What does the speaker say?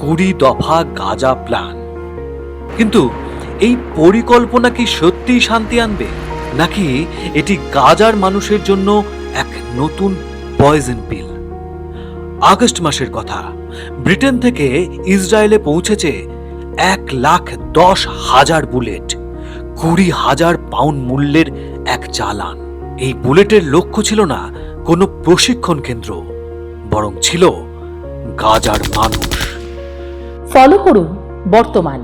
কুড়ি দফা গাজা প্ল্যান কিন্তু এই পরিকল্পনা কি সত্যিই শান্তি আনবে? নাকি এটি গাজার মানুষের জন্য এক নতুন পয়জন পিল আগস্ট মাসের কথা, ব্রিটেন থেকে ইসরায়েলে পৌঁছেছে এক লাখ দশ হাজার বুলেট, কুড়ি হাজার পাউন্ড মূল্যের এক চালান এই বুলেটের লক্ষ্য ছিল না কোনো প্রশিক্ষণ কেন্দ্র, বরং ছিল গাজার মানুষ। ফলো করুন বর্তমান।